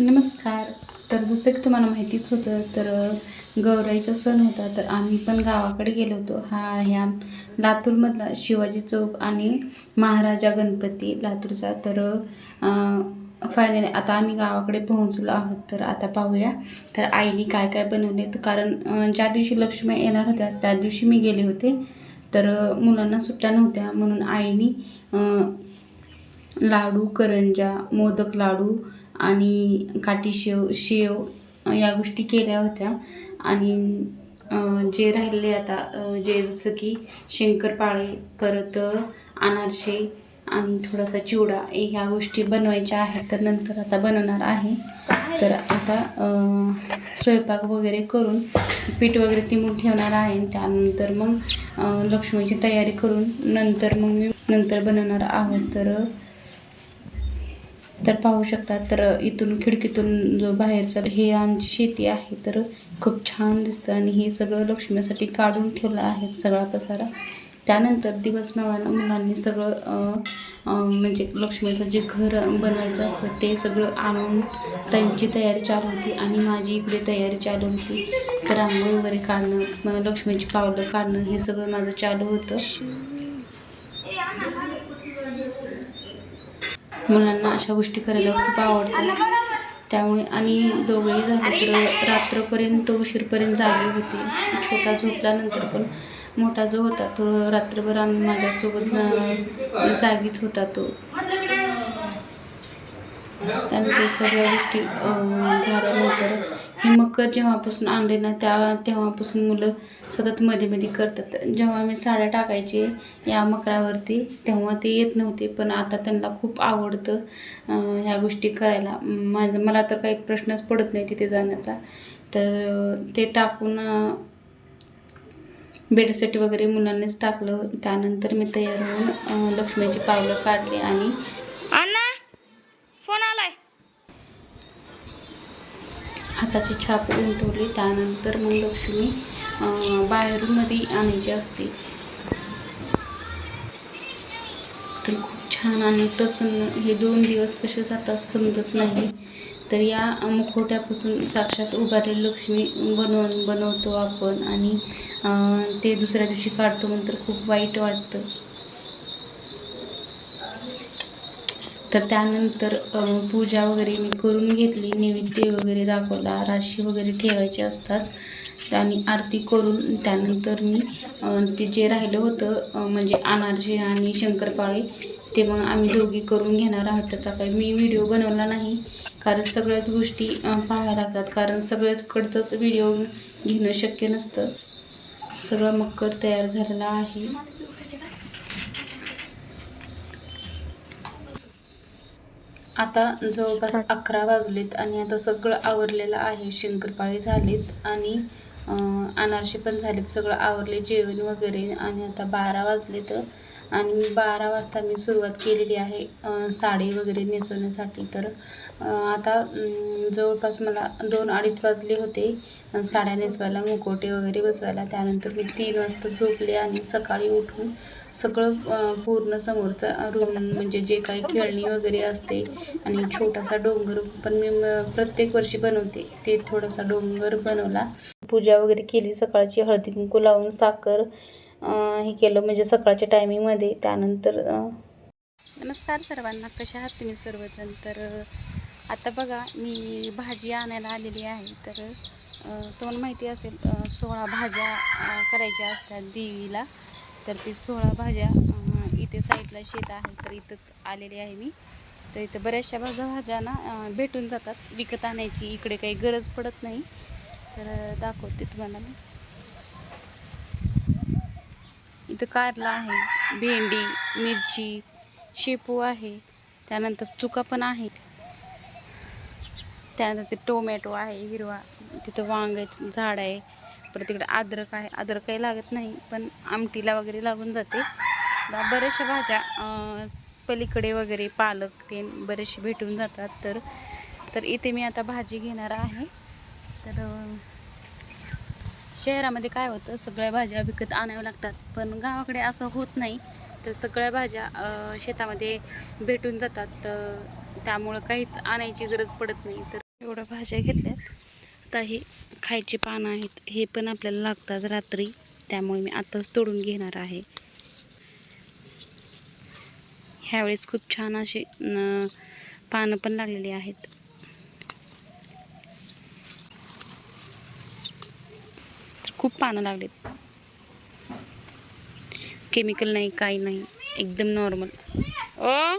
नमस्कार. तर जसं की तुम्हाला माहितीच होतं तर गौराईचा सण होता तर आम्ही पण गावाकडे गेलो होतो. हा ह्या लातूरमधला शिवाजी चौक आणि महाराजा गणपती लातूरचा. तर फायनली आता आम्ही गावाकडे पोहोचलो आहोत. तर आता पाहूया तर आईने काय काय बनवले तर कारण ज्या दिवशी लक्ष्मी येणार होत्या त्या दिवशी मी गेले होते. तर मुलांना सुट्ट्या नव्हत्या. म्हणून आईने लाडू करंजा मोदक लाडू आणि काठी शेव शेव या गोष्टी केल्या होत्या. आणि जे राहिले आता जे जसं की शंकरपाळे परत अनारसे आणि थोडासा चिवडा ह्या गोष्टी बनवायच्या आहेत. तर नंतर आता बनवणार आहे. तर आता स्वयंपाक वगैरे करून पीठ वगैरे तिमून ठेवणार आहे. त्यानंतर मग लक्ष्मीची तयारी करून नंतर मग मी नंतर बनवणार आहोत. तर तर पाहू शकता तर इथून खिडकीतून जो बाहेरचा हे आमची शेती आहे तर खूप छान दिसतं. आणि हे सगळं लक्ष्मीसाठी काढून ठेवलं आहे सगळा पसारा. त्यानंतर दिवस मिळाला मुलांनी सगळं म्हणजे लक्ष्मीचं जे घर बनवायचं असतं ते सगळं आणून त्यांची तयारी चालू होती. आणि माझी इकडे तयारी चालू होती. तर रांगोळी वगैरे काढणं मग लक्ष्मीची पावलं काढणं हे सगळं माझं चालू होतं. मुलांना अशा गोष्टी करायला खूप आवडतात. त्यामुळे आणि दोघंही झालं तर रात्रपर्यंत उशीरपर्यंत जागे होते. छोटा झोपल्यानंतर पण मोठा जो होता तो रात्रभर आम्ही माझ्यासोबत जागीच होता तो. त्यानंतर सगळ्या गोष्टी झाल्यानंतर हे मकर जेव्हापासून आणले ना त्या तेव्हापासून मुलं सतत मध्ये मध्ये करतात. जेव्हा मी साड्या टाकायचे या मकरावरती तेव्हा ते येत नव्हते पण आता त्यांना खूप आवडतं ह्या गोष्टी करायला. माझं मला तर काही प्रश्नच पडत नाही तिथे जाण्याचा. तर ते टाकून बेडसेट वगैरे मुलांनीच टाकलं. त्यानंतर मी तयार होऊन लक्ष्मीची पावलं काढली आणि हाताची छाप उमटवली त्यानंतर मग लक्ष्मी बाहेरूनमध्ये आणायची असते. तर खूप छान आणि प्रसन्न हे दोन दिवस कसे जातात समजत नाही. तर या मुखवट्यापासून साक्षात उभारलेली लक्ष्मी बनवून बनवतो आपण. आणि ते दुसऱ्या दिवशी काढतो नंतर खूप वाईट वाटतं. तर त्यानंतर पूजा वगैरे मी करून घेतली. नैवेद्य वगैरे दाखवला राशी वगैरे ठेवायचे असतात. आणि आरती करून त्यानंतर मी ते जे राहिलं होतं म्हणजे अनारसे आणि शंकरपाळे ते मग आम्ही दोघी करून घेणार आहोत. त्याचा काही मी व्हिडिओ बनवला नाही. कारण सगळ्याच गोष्टी पाहाव्या लागतात. कारण सगळ्याचकडचंच व्हिडिओ घेणं शक्य नसतं. सगळं मकर तयार झालेला आहे. आता जवळपास अकरा वाजलेत आणि आता सगळं आवरलेलं आहे. शंकरपाळे झालेत आणि अनारसे पण झालेत. सगळं आवरले जेवण वगैरे आणि आता बारा वाजलेत. आणि मी बारा वाजता मी सुरुवात केलेली आहे साडी वगैरे नेसवण्यासाठी. तर आता जवळपास मला दोन अडीच वाजले होते. साड्या नेसवायला मुकोटे वगैरे बसवायला. त्यानंतर मी तीन वाजता झोपले आणि सकाळी उठून सगळं पूर्ण समोरचं रूम म्हणजे जे काही खेळणी वगैरे असते आणि छोटासा डोंगर पण मी प्रत्येक वर्षी बनवते. ते थोडासा डोंगर बनवला. पूजा वगैरे केली सकाळची हळदी कुंकू लावून साखर हे केलं म्हणजे सकाळच्या टायमिंगमध्ये त्यानंतर नमस्कार सर्वांना. कशा आहात तुम्ही सर्वजण? तर आता बघा मी भाजी आणायला आलेली आहे. तर तुम्हाला माहिती असेल सोळा भाज्या करायच्या असतात देवीला. तर ती सोळा भाज्या इथे साईडला शेत आहे तर इथंच आलेली आहे मी. तर इथं बऱ्याचशा भाज्या भाज्या ना भेटून जातात. विकत आणायची इकडे काही गरज पडत नाही. तर दाखवते तुम्हाला मी. इथं कारला आहे भेंडी मिरची शेपू आहे. त्यानंतर चुका पण आहे त्यानंतर ते टोमॅटो आहे हिरवा. तिथं वांग्याचं झाड आहे. परत तिकडे अद्रक आहे. अद्रक काही लागत नाही पण आमटीला वगैरे लागून जाते. बऱ्याचशा भाज्या पलीकडे वगैरे पालक ते बरेचसे भेटून जातात. तर तर इथे मी आता भाजी घेणार आहे. तर शहरामध्ये काय होतं सगळ्या भाज्या विकत आणाव्या लागतात. पण गावाकडे असं होत नाही. तर सगळ्या भाज्या शेतामध्ये भेटून जातात. तर त्यामुळं काहीच आणायची गरज पडत नाही. तर एवढ्या भाज्या घेतल्यात. आता हे खायचे पानं आहेत हे पण आपल्याला लागतात रात्री. त्यामुळे मी आताच तोडून घेणार आहे. ह्यावेळेस खूप छान असे पानं पण लागलेली आहेत. तर खूप पानं लागलेत. केमिकल नाही काही नाही एकदम नॉर्मल ओ!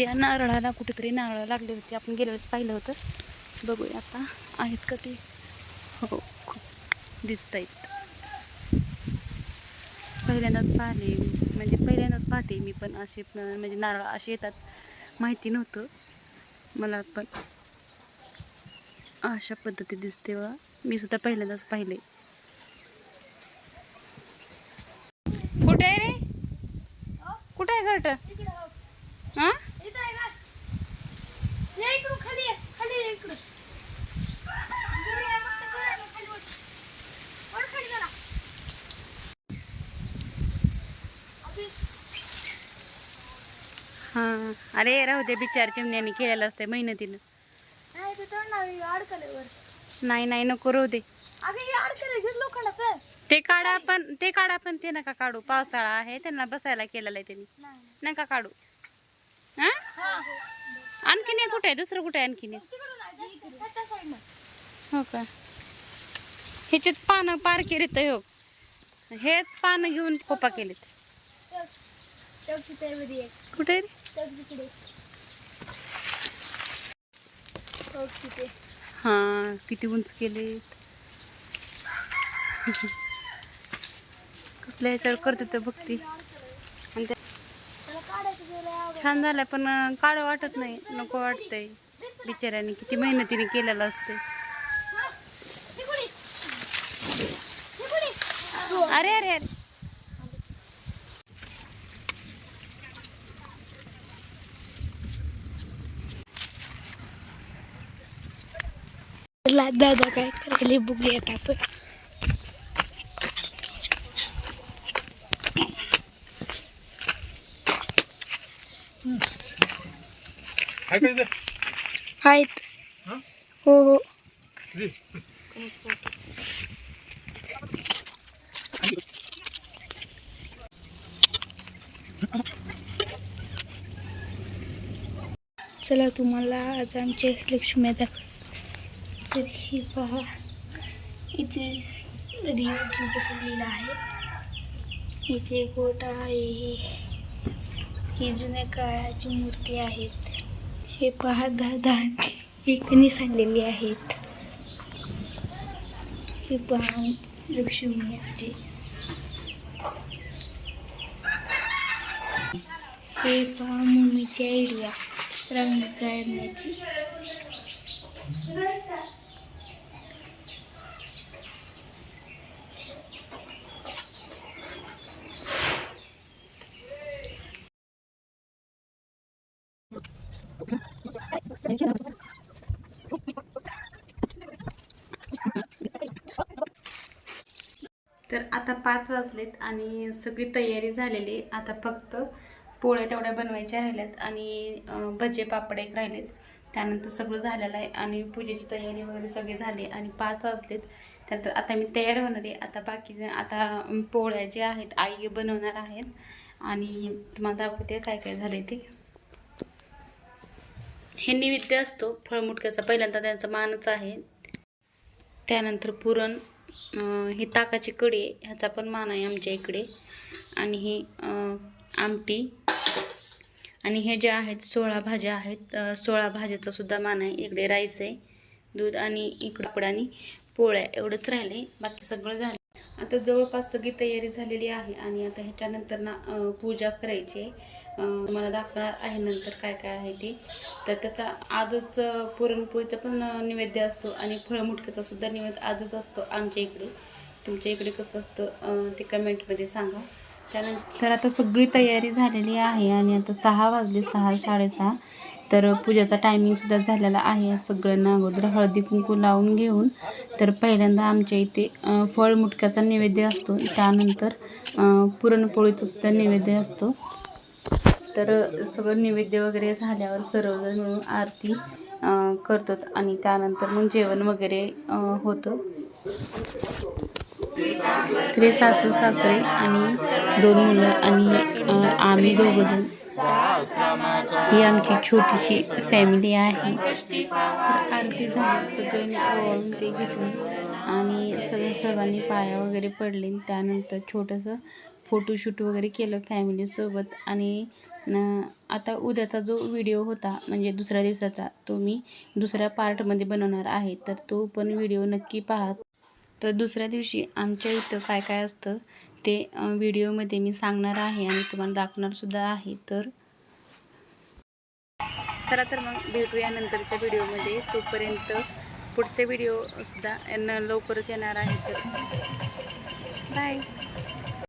त्या नारळाला कुठेतरी नारळ लागले होते. आपण गेल्या वेळेस पाहिलं होतं. बघूया आता आहेत का ते? हो खूप दिसत आहेत पहिल्यांदाच पाहिले म्हणजे पहिल्यांदाच पाहते मी पण असे म्हणजे नारळ असे येतात. माहिती नव्हतं. मला पण अशा पद्धती दिसते बघा. मी सुद्धा पहिल्यांदाच पाहिले कुठे आहे रे कुठे आहे घरट हां खाली ये, खाली ये इकडं. घरी आहे, फक्त घर आहे, खाली वर. वर खाली जरा. अबे, हां अरे राहू दे बिचार चिमण्याने केलेलं असतं मेहनतीनं. नाही ते तर नाही नको राहू दे. अगं हे अडकले घेत लोखंडाचं. ते काढा पण ते काढा पण ते नका काढू. पावसाळा आहे त्यांना बसायला केलेलं आहे त्यांनी. नाही. नका काढू. हां? आणखीन एक कुठे आहे? दुसरं कुठे आहे आणखीन एक? साईडनं. हो का? ह्याच्यात पानं पार केलेत हो. हेच पानं घेऊन कोपा केलेत. कुठे रे? तिकडे. हो, किती उंच केलेत कसल्या ह्याच्यावर करते तर बघती. आणि. छान झालंय पण काढ वाटत नाही. नको वाटतंय. बिचाऱ्याने किती मेहनतीने केलेलं असते. अरे अरे अरे. ला- दादा काय करायला बघूयात आपण आहेत हा? हो. चला तुम्हाला आज आमचे लक्ष्मी दाखव तर ही पहा. इथे रिओ बसवलेला आहे. इथे गोटा आहे. ही जुन्या काळाची मूर्ती आहेत. हे पहा दादा. एकनी सांडलेली आहेत. हे पहा लक्ष्मी आजी. हे पहा मम्मीची आयडिया रंग करण्याची तर आता पाच वाजलेत आणि सगळी तयारी झालेली आहे. आता फक्त पोळ्या तेवढ्या बनवायच्या राहिल्यात आणि भजे पापड एक राहिलेत. त्यानंतर सगळं झालेलं आहे आणि पूजेची तयारी वगैरे सगळी झाली आणि पाच वाजलेत. त्यानंतर आता मी तयार होणार आहे. आता बाकी आता पोळ्या ज्या आहेत आई बनवणार आहेत. आणि तुम्हाला दाखवते काय काय झाले ते. हे नैवेद्य असतो फळमुटक्याचा पहिल्यांदा त्यांचा मानच आहे. त्यानंतर पुरण ही ताकाची कढी आहे ह्याचा पण मान आहे आमच्या इकडे. आणि ही आमटी. आणि हे जे आहेत सोळा भाज्या आहेत सोळा भाज्याचा सुद्धा मान आहे. इकडे राईस आहे दूध आणि इकडं आणि पोळ्या एवढंच राहिले बाकी सगळं झालं. आता जवळपास सगळी तयारी झालेली आहे आणि आता ह्याच्यानंतर ना पूजा करायची आहे. मला दाखवणार आहे नंतर काय काय आहे ती. तर त्याचा आजच पुरणपोळीचा पण निवेद्य नैवेद्य असतो आणि फळमुटक्याचा सुद्धा नैवेद्य आजच असतो आमच्या इकडे. तुमच्या इकडे कसं असतं ते कमेंटमध्ये सांगा. त्यानंतर आता सगळी तयारी झालेली आहे आणि आता सहा वाजले सहा साडेसहा. तर पूजेचा टायमिंगसुद्धा झालेला आहे. सगळ्यांना अगोदर हळदी कुंकू लावून घेऊन तर पहिल्यांदा आमच्या इथे फळ मुटक्याचा नैवेद्य असतो. त्यानंतर पुरणपोळीचा सुद्धा नैवेद्य असतो. तर सगळं नैवेद्य वगैरे झाल्यावर सर्वजण मिळून आरती करतो आणि त्यानंतर मग जेवण वगैरे होतं. तिथे सासू सासरे आणि दोन मुलं आणि आम्ही दोघंजण ही आमची छोटीशी फॅमिली आहे. तर आरती झाली सगळ्यांनी ओवाळून ते घेतली आणि सगळ्या सर्वांनी पाया वगैरे पडले. त्यानंतर छोटंसं फोटोशूट वगैरे केलं फॅमिलीसोबत आणि न- आता उद्याचा जो व्हिडिओ होता म्हणजे दुसऱ्या दिवसाचा तो मी दुसऱ्या पार्टमध्ये बनवणार आहे. तर तो पण व्हिडिओ नक्की पहा. तर दुसऱ्या दिवशी आमच्या इथं काय काय असतं ते व्हिडिओमध्ये मी सांगणार आहे आणि तुम्हाला दाखवणारसुद्धा आहे. तर चला तर मग भेटूया नंतरच्या व्हिडिओमध्ये तोपर्यंत पुढचे व्हिडिओसुद्धा लवकरच येणार आहे तर बाय